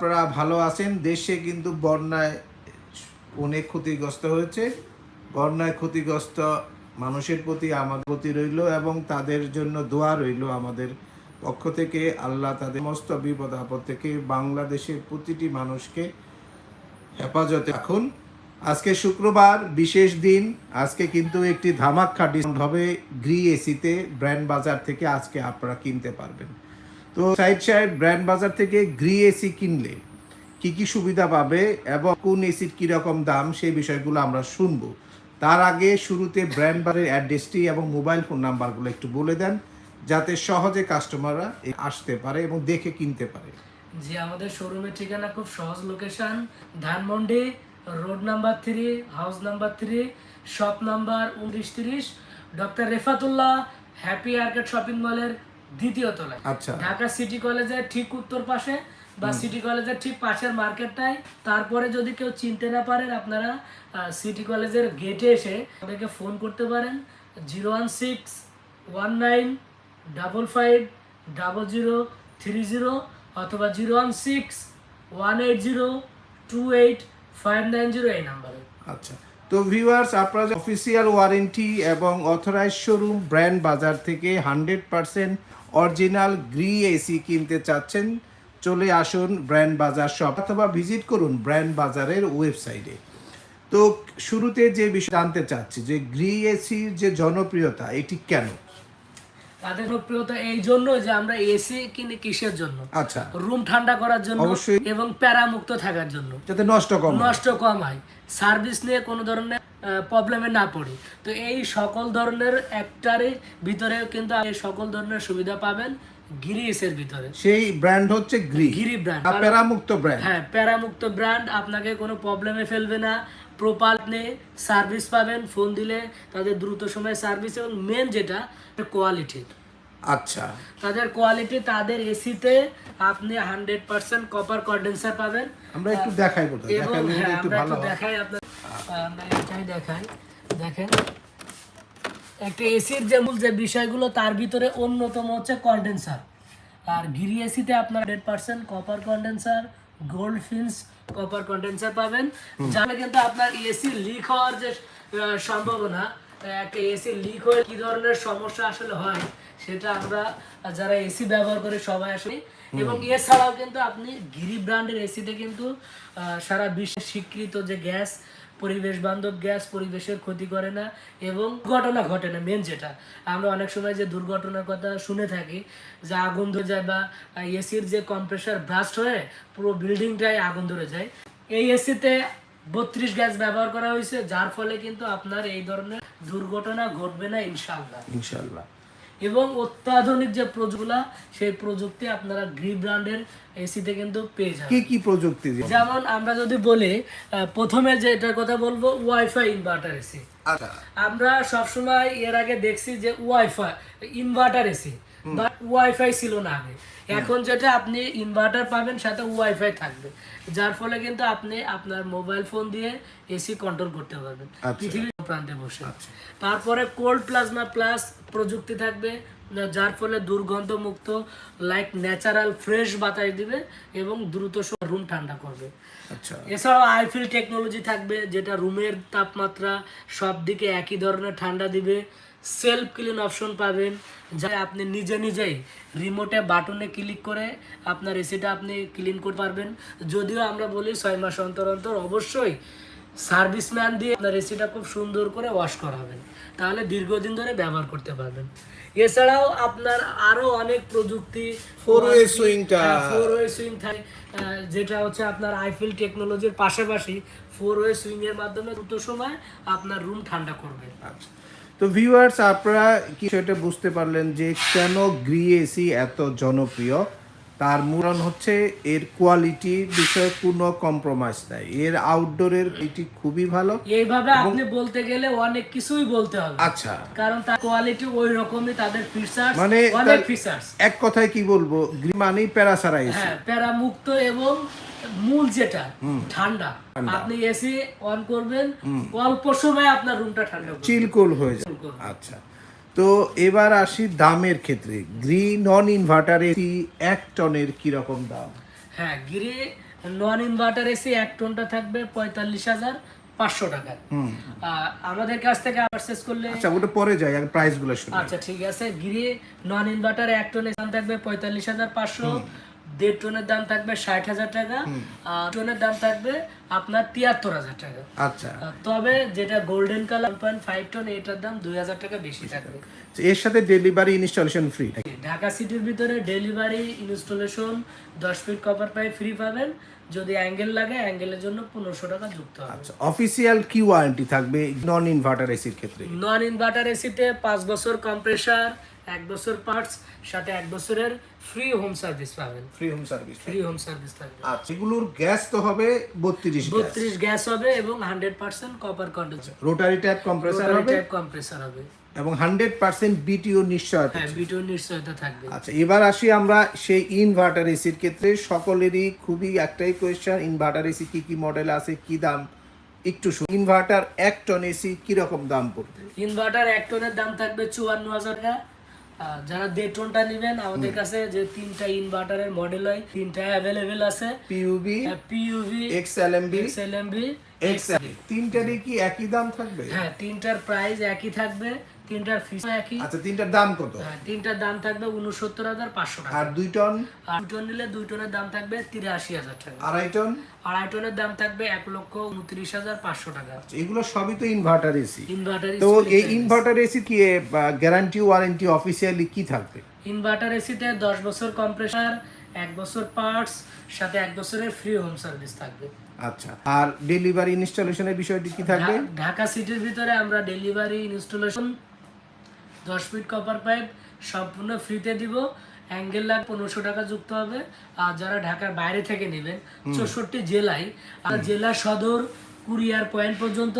আপনারা ভালো আছেন, দেশে কিন্তু বন্যায় অনেক ক্ষতিগ্রস্ত হয়েছে। বন্যায় ক্ষতিগ্রস্ত মানুষের প্রতি আমার প্রতি রইল এবং তাদের জন্য দোয়া রইল আমাদের পক্ষ থেকে। আল্লাহ তাদের সমস্ত বিপদ আপদ থেকে বাংলাদেশের প্রতিটি মানুষকে হেফাজতে রাখুন। আজকে শুক্রবার, বিশেষ দিন। আজকে কিন্তু একটি ধামাক্কা ডিসকাউন্ট হবে। গ্রি এসিতে, ব্র্যান্ড বাজার থেকে আজকে আপনারা কিনতে পারবেন। তো সাইড সাহেব ব্র্যান্ড বাজার থেকে গ্রি এসি কিনলে কি কি সুবিধা পাবে এবং কোন এসির কীরকম দাম, সেই বিষয়গুলো আমরা শুনব। তার আগে শুরুতে ব্র্যান্ড বাজারের অ্যাড্রেসটি এবং মোবাইল ফোন নাম্বারগুলো একটু বলে দেন, যাতে সহজে কাস্টমাররা আসতে পারে এবং দেখে কিনতে পারে। জি, আমাদের শোরুমের ঠিকানা খুব সহজ location, Dhanmondi, road number three, house number three, shop number উনত্রিশ তিরিশ, doctor Refatullah, happy arcade shopping মলের দ্বিতীয় তলায়। আচ্ছা। ঢাকা সিটি কলেজের ঠিক উত্তর পাশে বা সিটি কলেজের ঠিক পাশের মার্কেটটাই তারপরে যদি কেউ চিনতে না পারেন আপনারা সিটি কলেজের গেটে এসে আমাদেরকে ফোন করতে পারেন। Zero one six one nine double five double zero three zero অথবা zero one six one eight zero two eight five nine zero এই নাম্বারে। আচ্ছা। তো ভিউয়ার্স আপনারা অফিসিয়াল ওয়ারেন্টি এবং অথরাইজ শোরুম ব্র্যান্ড বাজার থেকে hundred percent original Gree AC কিনতে চাচ্ছেন, চলে আসুন ব্র্যান্ড বাজার শপ অথবা ভিজিট করুন ব্র্যান্ড বাজারের ওয়েবসাইটে তো শুরুতে যে বিষয় জানতে চাচ্ছি, যে গ্রি এসির যে জনপ্রিয়তা, এটি কেন? তাদের প্রিয়তা এই জন্য যে আমরা এসি কিনি কিসের জন্য? আচ্ছা। রুম ঠান্ডা করার জন্য অবশ্যই। এবং প্যারামুক্ত থাকার জন্য। যাতে নষ্ট কম নষ্ট কম হয়। সার্ভিস নিয়ে কোনো ধরনের প্রবলেমে না পড়ি। তো এই সকল ধরনের ভিতরে কিন্তু এই সকল ধরনের সুবিধা পাবেন গিরিসের ভিতরে। সেই ব্র্যান্ড হচ্ছে গ্রি গিরি ব্র্যান্ড। প্যারামুক্ত ব্র্যান্ড। হ্যাঁ প্যারামুক্ত ব্র্যান্ড আপনাকে কোনো প্রবলেমে ফেলবে না। প্রপার নিয়ে সার্ভিস পাবেন ফোন দিলে তাদের দ্রুত সময়ে সার্ভিস এবং মেন যেটা কোয়ালিটি আচ্ছা। তাদের কোয়ালিটি তাদের এসিতে আপনি হান্ড্রেড পার্সেন্ট কপার কন্ডেন্সার পাবেন। আমরা একটু দেখাই এবং হ্যাঁ, একটু আমরা ভালো একটু দেখাই আপনার আমরা এটাই দেখাই। দেখেন একটা এসির যে মূল যে বিষয়গুলো তার ভিতরে অন্যতম হচ্ছে কন্ডেন্সার আর গিরি এসিতে আপনার hundred percent copper condenser gold fins copper condenser পাবেন। যাতে কিন্তু আপনার এসি লিক হওয়ার যে সম্ভাবনা একটা এসি লিক হয়ে কি ধরনের সমস্যা আসলে হয় সেটা আমরা যারা এসি ব্যবহার করি সবাই আসলে এবং এছাড়াও কিন্তু আপনি গিরি ব্র্যান্ডের এসিতে কিন্তু সারা বিশ্বে স্বীকৃত যে গ্যাস পরিবেশ বান্ধব গ্যাস পরিবেশের ক্ষতি করে না এবং ঘটনা ঘটে না মেন যেটা। আমরা অনেক সময় যে দুর্ঘটনার কথা শুনে থাকি যে আগুন ধরে যায় বা এসির যে কম্প্রেসার ব্রাস্ট হয়ে পুরো বিল্ডিংটাই আগুন ধরে যায়। এই এসিতে বত্রিশ গ্যাস ব্যবহার করা হয়েছে যার ফলে কিন্তু আপনার এই ধরনের দুর্ঘটনা ঘটবে না ইনশাল্লাহ ইনশাল্লাহ এবং অত্যাধুনিক যে প্রযুক্তি সেই প্রযুক্তি আপনারা গ্রি ব্র্যান্ডের এসিতে কিন্তু পেয়ে যাবেন। কি কি প্রযুক্তি? যেমন আমরা যদি বলি প্রথমে যে এটার কথা বলব ওয়াইফাই ইনভার্টার এসি আচ্ছা। আমরা সবসময় এর আগে দেখছি যে wifi inverter AC but wifi ছিল না আগে। এখন যেটা আপনি ইনভার্টার পাবেন সাথে ওয়াইফাই থাকবে। যার ফলে কিন্তু আপনি আপনার মোবাইল ফোন দিয়ে এসি কন্ট্রোল করতে পারবেন। আচ্ছা। পৃথিবীর প্রান্তে বসে। তারপরে কোল্ড প্লাজমা প্লাস প্রযুক্তি থাকবে যার ফলে দুর্গন্ধ মুক্ত লাইক ন্যাচারাল ফ্রেশ বাতাস দিবে এবং দ্রুত রুম ঠান্ডা করবে। আচ্ছা। এছাড়াও আইফিল টেকনোলজি থাকবে যেটা রুমের তাপমাত্রা সব দিকে একই ধরনের ঠান্ডা দিবে। সেলফ ক্লিন অপশন পাবেন যা আপনি নিজে নিজেই রিমোটে বাটনে ক্লিক করে আপনার এসিটা আপনি ক্লিন করতে পারবেন। যদিও আমরা বলি ছয় মাস অন্তর অন্তর অবশ্যই সার্ভিসম্যান দিয়ে আপনার এসিটা খুব সুন্দর করে ওয়াশ করাবেন তাহলে দীর্ঘদিন ধরে ব্যবহার করতে পারবেন। এছাড়াও আপনার আরও অনেক প্রযুক্তি way swing four way swing থাকে যেটা হচ্ছে আপনার আইফিল টেকনোলজির পাশাপাশি ফোর ওয়ে সুইং এর মাধ্যমে দ্রুত সময় আপনার রুম ঠান্ডা করবে। আচ্ছা। তো ভিউয়ার্স আপনারা কি সেটা বুঝতে পারলেন যে কেন গ্রি এসি এত জনপ্রিয়? তার মূল কারণ হচ্ছে এর কোয়ালিটি বিষয়ে কোনো কম্প্রোমাইজ নাই। এর আউটডোরের এটি খুবই ভালো। এইভাবে আপনি বলতে গেলে অনেক কিছুই বলতে হবে। আচ্ছা। কারণ তার কোয়ালিটি ওই রকমই তাদের ফিচার্স মানে অনেক ফিচার্স এক কথায় কি বলব গ্রি মানেই প্যারাসারা এসি হ্যাঁ প্যারামুক্ত এবং মূল যেটা ঠান্ডা। আপনি এসি অন করবেন অল্প সময় আপনার রুমটা ঠান্ডা করবে। চিলকুল হয়ে চিল করবে। আচ্ছা। তো এবার আসি দামের ক্ষেত্রে। গ্রি নন ইনভার্টার এসি এক টনের কীরকম দাম? হ্যাঁ গ্রি নন ইনভার্টার এসি এক টনটা থাকবে পঁয়তাল্লিশ হাজার পাঁচশো টাকা। আর আমাদের কাছ থেকে পারচেস করলে আচ্ছা ওটা পরে যায় আগে প্রাইসগুলো শুনি। আচ্ছা ঠিক আছে। গ্রি নন ইনভার্টার এক টনের দাম থাকবে পঁয়তাল্লিশ হাজার পাঁচশো। দেড় টনের দাম থাকবে ষাট হাজার টাকা আর টনের দাম থাকবে আপনার তিয়াত্তর হাজার টাকা। আচ্ছা। তবে যেটা golden colour point five ton এটার দাম দুই হাজার টাকা বেশি থাকবে। এর সাথে ডেলিভারি ইনস্টলেশন ফ্রি ঢাকা সিটির ভিতরে ডেলিভারি ইনস্টলেশন দশ ফিট কপার পাইপ ফ্রি পাবেন। যদি অ্যাঙ্গেল লাগে অ্যাঙ্গেলের জন্য পনেরোশো টাকা যুক্ত হবে। আচ্ছা অফিসিয়াল কি ওয়ারেন্টি থাকবে? নন ইনভার্টার এসির ক্ষেত্রে? নন ইনভার্টার এসিতে পাঁচ বছর কম্প্রেসার এক বছর পার্টস সাথে এক বছরের ফ্রি হোম সার্ভিস পাবেন। Free home service free home service থাকবে। আচ্ছা এগুলোর গ্যাস তো হবে বত্রিশ গ্যাস বত্রিশ গ্যাস হবে এবং hundred percent copper condenser rotary type compressor হবে। কম্প্রেসার হবে। এবং হান্ড্রেড পার্সেন্ট বিটিও নিশ্চয়তা হ্যাঁ বিটুর নিশ্চয়তা থাকবে। আচ্ছা এবার আসি আমরা সেই ইনভার্টার এসির ক্ষেত্রে। সকলেরই খুবই একটাই কোয়েশ্চেন ইনভার্টার এসি কি কি মডেল আছে কি দাম? একটু ইনভার্টার এক টন এসি কি রকম দাম পড়বে? ইনভার্টার এক টনের দাম থাকবে চুয়ান্ন হাজার টাকা। আর যারা দেড় টনটা নেবেন আমাদের কাছে যে তিনটা ইনভার্টারের মডেল হয় তিনটা অ্যাভেলেবেল আছে। PUB PUB XLMB XLMB X তিনটারই কি একই দাম থাকবে? হ্যাঁ তিনটার প্রাইস একই থাকবে। তিনটার ফিস একই। আচ্ছা তিনটার দাম কত? হ্যাঁ, তিনটার দাম থাকবে উনসত্তর হাজার পাঁচশো টাকা। আর দুই টন? আর দুই টন নিলে দুই টনের দাম থাকবে তিরাশি হাজার টাকা। আড়াই টন? আড়াই টনের দাম থাকবে এক লক্ষ উনত্রিশ হাজার পাঁচশো টাকা। আচ্ছা, এগুলো সবই তো ইনভার্টার এসি ইনভার্টার তো এই ইনভার্টার এসি কি গ্যারান্টি ওয়ারেন্টি অফিসিয়ালি কি থাকবে? ইনভার্টার এসিতে দশ বছর কম্প্রেসার এক বছর পার্টস সাথে এক বছরের ফ্রি হোম সার্ভিস থাকবে। আচ্ছা আর ডেলিভারি ইনস্টলেশনের বিষয়টি কি থাকবে? ঢাকা সিটির ভিতরে আমরা ডেলিভারি ইনস্টলেশন দশ ফিট কপার পাইপ সম্পূর্ণ ফ্রিতে দিব। অ্যাঙ্গেল লাগ পনেরোশো টাকা যুক্ত হবে। আর যারা ঢাকার বাইরে থেকে নেবেন চৌষট্টি জেলায় আর জেলা সদর কুরিয়ার পয়েন্ট পর্যন্ত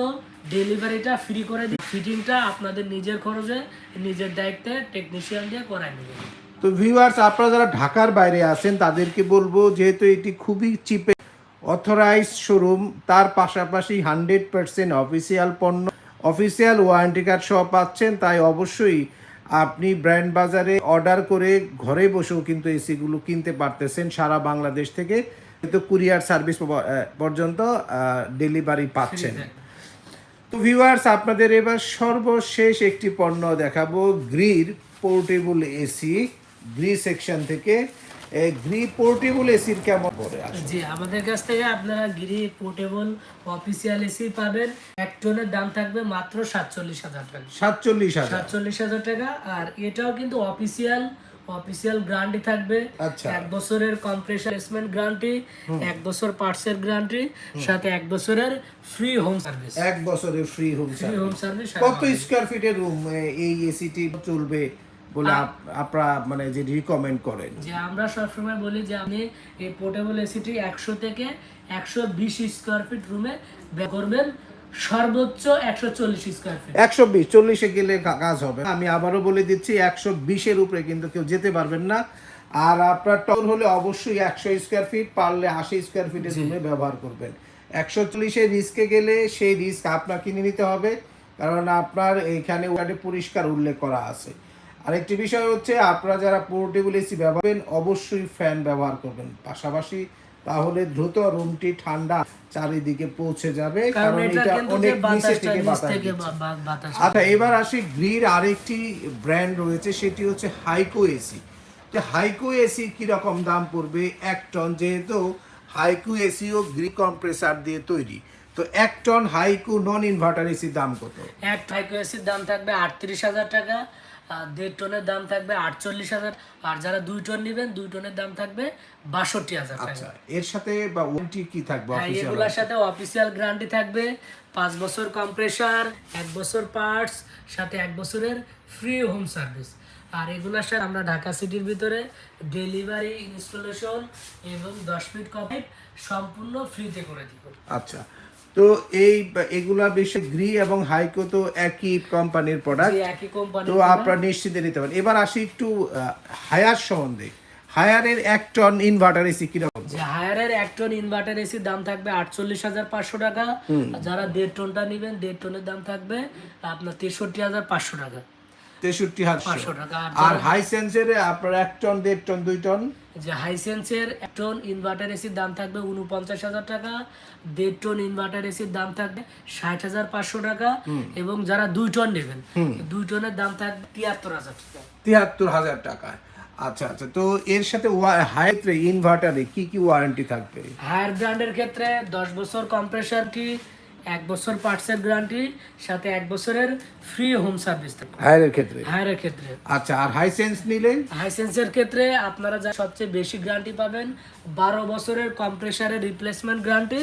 ডেলিভারিটা ফ্রি করে দিই ফিটিংটা আপনাদের নিজের খরচে নিজের দায়িত্বে টেকনিশিয়ান দিয়ে করায় নেবেন। তো ভিউয়ার্স আপনারা যারা ঢাকার বাইরে আছেন তাদেরকে বলব যেহেতু এটি খুবই চিপে অথরাইজ শোরুম তার পাশাপাশি হান্ড্রেড পার্সেন্ট অফিসিয়াল পণ্য। অফিসিয়াল ওয়ারেন্টি কার্ড সহ পাচ্ছেন তাই অবশ্যই আপনি ব্র্যান্ড বাজারে অর্ডার করে ঘরে বসেও কিন্তু এসিগুলো কিনতে পারতেছেন সারা বাংলাদেশ থেকে। কিন্তু কুরিয়ার সার্ভিস পর্যন্ত ডেলিভারি পাচ্ছেন। তো ভিউয়ার্স আপনাদের এবার সর্বশেষ একটি পণ্য দেখাবো গ্রির পোর্টেবল এসি গ্রি সেকশন থেকে। গ্রি পোর্টেবল এসির কেমন আসে জি আমাদের কাছ থেকে আপনারা গিরি পোর্টেবল অফিসিয়াল এসি পাবেন। এক টনের দাম থাকবে মাত্র সাতচল্লিশ হাজার টাকা। সাতচল্লিশ হাজার। সাতচল্লিশ হাজার টাকা। আর এটাও কিন্তু অফিসিয়াল অফিসিয়াল গ্যারান্টি থাকবে। আচ্ছা। এক বছরের কম্প্রেসার রিপ্লেসমেন্ট গ্যারান্টি এক বছর পার্টসের গ্যারান্টি সাথে এক বছরের ফ্রি হোম সার্ভিস এক বছরের free home free home service কত স্কোয়ার ফিটের রুম এই এসিটি চলবে? বলে আপনারা মানে যে রিকমেন্ড করেন। যে আমরা সবসময় বলি যে আপনি এই পোর্টেবল এসিটি একশো থেকে একশো বিশ স্কোয়ার ফিট রুমে করবেন সর্বোচ্চ একশো চল্লিশ স্কোয়ার ফিট একশো বিশ চল্লিশে গেলে কাজ হবে। আমি আবারও বলে দিচ্ছি একশো বিশের উপরে কিন্তু কেউ যেতে পারবেন না। আর আপনার টন হলে অবশ্যই একশো স্কোয়ার ফিট পারলে আশি স্কোয়ার ফিটের রুমে ব্যবহার করবেন। একশো চল্লিশে রিস্কে গেলে সেই রিস্ক আপনার কিনে নিতে হবে। কারণ আপনার এইখানে ওখানে পরিষ্কার উল্লেখ করা আছে। আরেকটি বিষয় হচ্ছে আপনারা যারা পোর্টেবল এসি ব্যবহার করবেন অবশ্যই ফ্যান ব্যবহার করবেন। পাশাপাশি তাহলে দ্রুত রুমটি ঠান্ডা চারিদিকে পৌঁছে যাবে কারণ এটা অনেক নিচে থেকে বাতাস আচ্ছা এবার আসি গ্রির আরেকটি ব্র্যান্ড রয়েছে সেটি হচ্ছে হাইকো এসি তো হাইকো এসি কীরকম দাম পড়বে? এক টন যেহেতু হাইকো এসিও গ্রি কম্প্রেসার দিয়ে তৈরি। তো এক টন হাইকো নন ইনভার্টার এসির দাম কত? এক ফাইকো এসির দাম থাকবে আটত্রিশ হাজার টাকা দেড় টনের দাম থাকবে আটচল্লিশ হাজার। আর যারা দুই টন নেবেন দুই টনের দাম থাকবে বাষট্টি হাজার আচ্ছা এর সাথে বা ওয়ারেন্টি কি থাকবে হ্যাঁ এগুলোর সাথে অফিসিয়াল গ্যারান্টি থাকবে। পাঁচ বছর কম্প্রেসার এক বছর পার্টস সাথে এক বছরের ফ্রি হোম সার্ভিস আর এগুলোর সাথে আমরা ঢাকা সিটির ভিতরে ডেলিভারি ইনস্টলেশন এবং দশ মিনিট কপিট সম্পূর্ণ ফ্রিতে করে দিব। আচ্ছা তো এই এগুলা বেশি গ্রি এবং হাইকো তো একই কোম্পানির প্রোডাক্ট তো আপনারা নিশ্চিন্তে নিতে পারেন। এবার আসি একটু হায়ার সম্বন্ধে। হায়ারের এক টন ইনভার্টার এসি কীরকম? যে হায়ারের এক টন ইনভার্টার এসির দাম থাকবে আটচল্লিশ হাজার পাঁচশো টাকা। যারা দেড় টনটা নেবেন দেড় টনের দাম থাকবে আপনার তেষট্টি হাজার পাঁচশো টাকা। তেষট্টি হাজার পাঁচশো। টাকা আর আর হাই সেন্সের আপনার এক টন দেড় টন দুই টন যে হাইসেন্সের এক টন ইনভার্টার এসির দাম থাকবে উনপঞ্চাশ হাজার টাকা দেড় টন ইনভার্টার এসির দাম থাকবে ষাট হাজার পাঁচশো টাকা এবং যারা দুই টন নেবেন দুই টনের দাম থাকবে তিয়াত্তর হাজার টাকা। তিয়াত্তর হাজার টাকা। আচ্ছা আচ্ছা তো এর সাথে ইনভার্টারে কি কি ওয়ারেন্টি থাকবে? হায়ার ব্র্যান্ডের ক্ষেত্রে দশ বছর কম্প্রেসার কি এক বছর পার্টসের গ্যারান্টি সাথে এক বছরের ফ্রি হোম সার্ভিস হায়ারের ক্ষেত্রে? হায়ারের ক্ষেত্রে। আচ্ছা আর হাইসেন্স নিলে? হাইসেন্সের ক্ষেত্রে আপনারা যা সবচেয়ে বেশি গ্যারান্টি পাবেন বারো বছরের কম্প্রেসারের রিপ্লেসমেন্ট গ্যারান্টি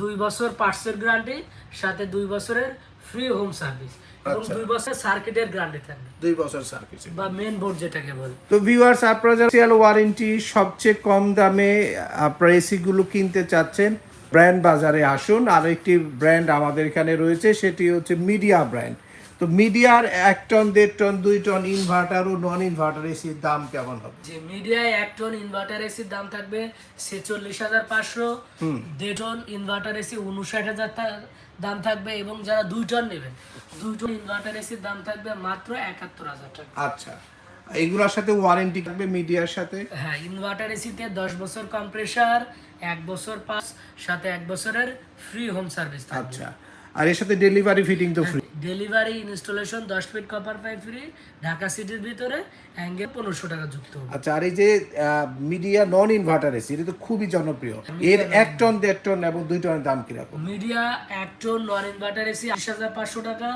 দুই বছর পার্টসের গ্যারান্টি সাথে দুই বছরের ফ্রি হোম সার্ভিস এবং। দুই বছর সার্কিটের গ্যারান্টি থাকবে। দুই বছর সার্ভিস বা মেন বোর্ড যেটাকে বলে। তো ভিউয়ার্স আপনারা যারা ওয়ারেন্টি সবচেয়ে কম দামে আপনারা এসি গুলো কিনতে চাচ্ছেন ব্র্যান্ড বাজারে আসুন। আর একটি ব্র্যান্ড আমাদের এখানে রয়েছে সেটি হচ্ছে মিডিয়া ব্র্যান্ড। তো মিডিয়ার এক টন দেড় টন দুই টন ইনভার্টার ও নন ইনভার্টার এসির দাম কেমন হবে? যে মিডিয়ায় এক টন ইনভার্টার এসির দাম থাকবে ছেচল্লিশ হাজার পাঁচশো। দেড় টন ইনভার্টার এসি উনষাট হাজার দাম থাকবে এবং যারা দুই টন নেবেন দুই টন ইনভার্টার এসির দাম থাকবে মাত্র একাত্তর হাজার টাকা। আচ্ছা। এগুলোর সাথে ওয়ারেন্টি থাকবে মিডিয়ার সাথে? হ্যাঁ ইনভার্টার এসিতে দশ বছর কম্প্রেসার এক বছর পাস সাথে এক বছরের ফ্রি হোম সার্ভিস থাকবে। আচ্ছা আর এর সাথে ডেলিভারি ফিটিং তো ফ্রি ডেলিভারি ইনস্টলেশন দশ feet copper pipe free Dhaka সিটির ভিতরে অ্যাঙ্গেল পনেরোশো টাকা যুক্ত হবে। আচ্ছা আর এই যে মিডিয়া নন ইনভার্টার এসি এটা তো খুবই জনপ্রিয়। এর এক টন দেড় টন এবং দুই টনের দাম কীরকম? মিডিয়া এক টন নন ইনভার্টার এসি আশি হাজার পাঁচশো টাকা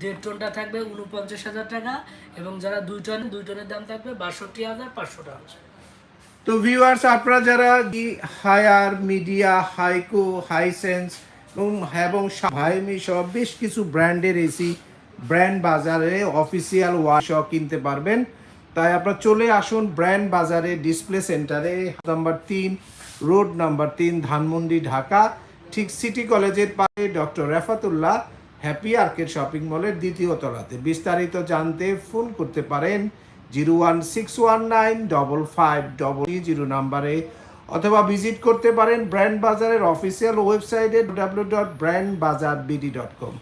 দেড় টনটা থাকবে উনপঞ্চাশ হাজার টাকা এবং যারা দুই টন, দুই টনের দাম থাকবে বাষট্টি হাজার পাঁচশো টাকা। তো ভিউয়ার্স আপনারা যারা হায়ার মিডিয়া হাইকো হাইসেন্স এবং এবং ভাইমি সহ বেশ কিছু ব্র্যান্ডের এসি ব্র্যান্ড বাজারে অফিসিয়াল ওয়াশ কিনতে পারবেন। তাই আপনারা চলে আসুন ব্র্যান্ড বাজারে ডিসপ্লে সেন্টারে নাম্বার তিন রোড নাম্বার তিন, ধানমন্ডি, ঢাকা, ঠিক সিটি কলেজের পাশে doctor Refatullah. Happy arcade shopping মলের দ্বিতীয় তলাতে। বিস্তারিত জানতে ফোন করতে পারেন zero one six one nine double five double zero নাম্বারে অথবা ভিজিট করতে পারেন ব্র্যান্ড বাজারের অফিসিয়াল ওয়েবসাইটে W dot brand Bazaar BD dot com.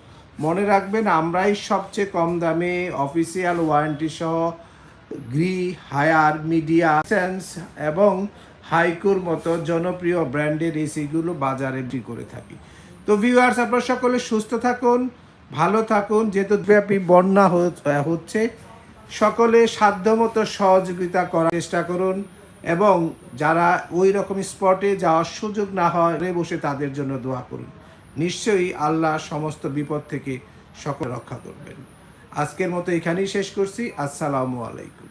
মনে রাখবেন, আমরাই সবচেয়ে কম দামে অফিসিয়াল ওয়ারেন্টি সহ গ্রি, হায়ার, মিডিয়া, সেন্স এবং হাইকুর মতো জনপ্রিয় ব্র্যান্ডের এসিগুলো বাজারে বিক্রি করে থাকি। তো ভিউয়ার্স আপনারা সকলে সুস্থ থাকুন, ভালো থাকুন। যেহেতু ব্যাপী বন্যা হচ্ছে, সকলে সাধ্যমতো সহযোগিতা করার চেষ্টা করুন এবং যারা ওই রকম স্পটে যাওয়ার সুযোগ না হয় বসে তাদের জন্য দোয়া করুন। নিশ্চয়ই আল্লাহ সমস্ত বিপদ থেকে সকল রক্ষা করবেন। আজকের মতো এখানেই শেষ করছি। আসসালামু আলাইকুম।